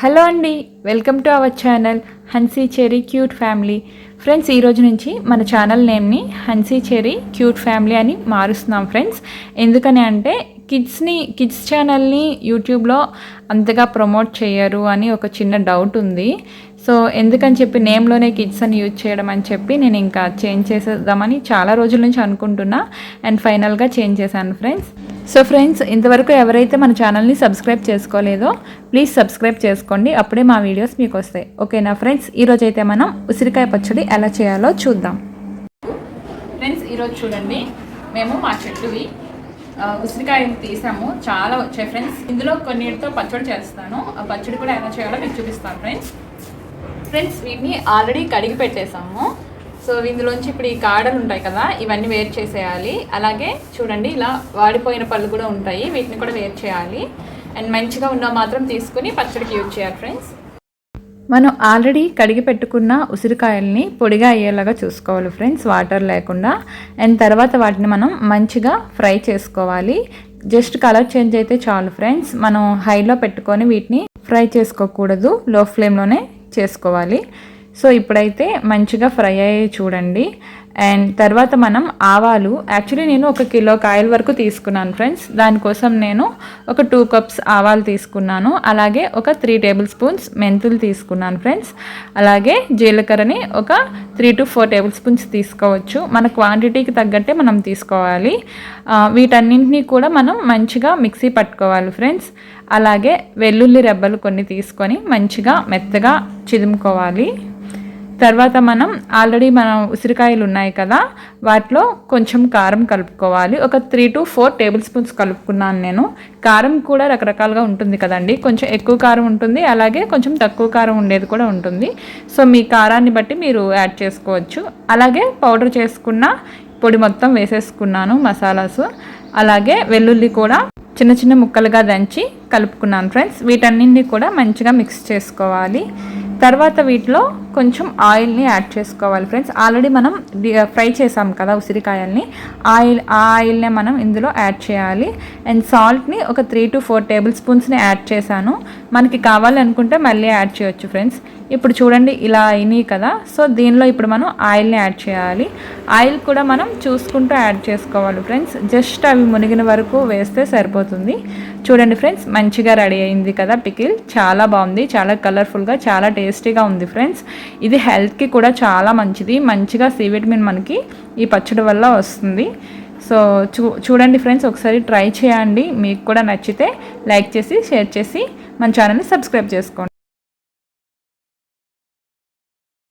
Hello అండి welcome to our channel Hansi Cherry cute family. Friends ఈ రోజు నుంచి మన ఛానల్ నేమ్ని హన్సీ చెరీ క్యూట్ ఫ్యామిలీ అని మారుస్తున్నాం ఫ్రెండ్స్. ఎందుకని అంటే కిడ్స్ని కిడ్స్ ఛానల్ని యూట్యూబ్లో అంతగా ప్రమోట్ చేయరు అని ఒక చిన్న డౌట్ ఉంది. సో ఎందుకని చెప్పి నేమ్లోనే కిడ్స్ అని యూజ్ చేయడం అని చెప్పి నేను ఇంకా చేంజ్ చేసేద్దామని చాలా రోజుల నుంచి అనుకుంటున్నా. అండ్ ఫైనల్గా చేంజ్ చేశాను ఫ్రెండ్స్. సో ఫ్రెండ్స్ ఇంతవరకు ఎవరైతే మన ఛానల్ని సబ్స్క్రైబ్ చేసుకోలేదో ప్లీజ్ సబ్స్క్రైబ్ చేసుకోండి. అప్పుడే మా వీడియోస్ మీకు వస్తాయి ఓకేనా ఫ్రెండ్స్ ఈరోజు అయితే మనం ఉసిరికాయ పచ్చడి ఎలా చేయాలో చూద్దాం. ఫ్రెండ్స్ ఈరోజు చూడండి మేము మా చెట్టువి ఉసిరికాయని తీసాము. చాలా వచ్చాయి ఫ్రెండ్స్ ఇందులో కొన్నిటితో పచ్చడి చేస్తాను. ఆ పచ్చడి కూడా ఎలా చేయాలో మీకు చూపిస్తాను ఫ్రెండ్స్ ఫ్రెండ్స్ వీటిని ఆల్రెడీ కడిగి పెట్టేసాము. సో ఇందులోంచి ఇప్పుడు ఈ కాడలు ఉంటాయి కదా ఇవన్నీ వేరు చేసేయాలి. అలాగే చూడండి ఇలా వాడిపోయిన పళ్ళు కూడా ఉంటాయి. వీటిని కూడా వేరు చేయాలి. అండ్ మంచిగా ఉన్న మాత్రం తీసుకుని పచ్చడికి యూజ్ చేయాలి ఫ్రెండ్స్. మనం ఆల్రెడీ కడిగి పెట్టుకున్న ఉసిరికాయల్ని పొడిగా అయ్యేలాగా చూసుకోవాలి ఫ్రెండ్స్ వాటర్ లేకుండా. అండ్ తర్వాత వాటిని మనం మంచిగా ఫ్రై చేసుకోవాలి. జస్ట్ కలర్ చేంజ్ అయితే చాలు ఫ్రెండ్స్. మనం హైలో పెట్టుకొని వీటిని ఫ్రై చేసుకోకూడదు. లో ఫ్లేమ్లోనే చేసుకోవాలి. సో ఇప్పుడైతే మంచిగా ఫ్రై అయ్యాయి చూడండి. అండ్ తర్వాత మనం ఆవాలు యాక్చువల్లీ నేను ఒక కిలో కాయల వరకు తీసుకున్నాను ఫ్రెండ్స్ దానికోసం నేను ఒక టూ కప్స్ ఆవాలు తీసుకున్నాను. అలాగే ఒక త్రీ టేబుల్ స్పూన్స్ మెంతులు తీసుకున్నాను ఫ్రెండ్స్ అలాగే జీలకర్రని ఒక three to four tablespoons తీసుకోవచ్చు. మన క్వాంటిటీకి తగ్గట్టే మనం తీసుకోవాలి. వీటన్నింటినీ కూడా మనం మంచిగా మిక్సీ పట్టుకోవాలి ఫ్రెండ్స్ అలాగే వెల్లుల్లి రెబ్బలు కొన్ని తీసుకొని మంచిగా మెత్తగా చిదుముకోవాలి. తర్వాత మనం ఆల్రెడీ మనం ఉసిరికాయలు ఉన్నాయి కదా వాటిలో కొంచెం కారం కలుపుకోవాలి. ఒక three to four tablespoons కలుపుకున్నాను నేను. కారం కూడా రకరకాలుగా ఉంటుంది కదండి. కొంచెం ఎక్కువ కారం ఉంటుంది అలాగే కొంచెం తక్కువ కారం ఉండేది కూడా ఉంటుంది. సో మీ కారాన్ని బట్టి మీరు యాడ్ చేసుకోవచ్చు. అలాగే పౌడర్ చేసుకున్న పొడి మొత్తం వేసేసుకున్నాను మసాలాస్. అలాగే వెల్లుల్లి కూడా చిన్న చిన్న ముక్కలుగా దంచి కలుపుకున్నాను ఫ్రెండ్స్ వీటన్నింటినీ కూడా మంచిగా మిక్స్ చేసుకోవాలి. తర్వాత వీటిలో కొంచెం ఆయిల్ని యాడ్ చేసుకోవాలి ఫ్రెండ్స్. ఆల్రెడీ మనం ఫ్రై చేసాం కదా ఉసిరికాయల్ని. ఆయిల్ ఆ ఆయిల్నే మనం ఇందులో యాడ్ చేయాలి. అండ్ సాల్ట్ని ఒక త్రీ టు ఫోర్ టేబుల్ స్పూన్స్ని యాడ్ చేశాను. మనకి కావాలనుకుంటే మళ్ళీ యాడ్ చేయొచ్చు ఫ్రెండ్స్. ఇప్పుడు చూడండి ఇలా అయినాయి కదా. సో దీనిలో ఇప్పుడు మనం ఆయిల్ని యాడ్ చేయాలి. ఆయిల్ కూడా మనం చూసుకుంటూ యాడ్ చేసుకోవాలి ఫ్రెండ్స్. జస్ట్ అవి మునిగిన వరకు వేస్తే సరిపోతుంది. చూడండి ఫ్రెండ్స్ మంచిగా రెడీ అయింది కదా పికిల్. చాలా బాగుంది చాలా కలర్ఫుల్గా చాలా టేస్టీగా ఉంది ఫ్రెండ్స్. ఇది హెల్త్కి కూడా చాలా మంచిది. మంచిగా సి విటమిన్ మనకి ఈ పచ్చడి వల్ల వస్తుంది. సో చూ చూడండి ఫ్రెండ్స్ ఒకసారి ట్రై చేయండి. మీకు కూడా నచ్చితే లైక్ చేసి షేర్ చేసి మన ఛానల్ని సబ్స్క్రైబ్ చేసుకోండి.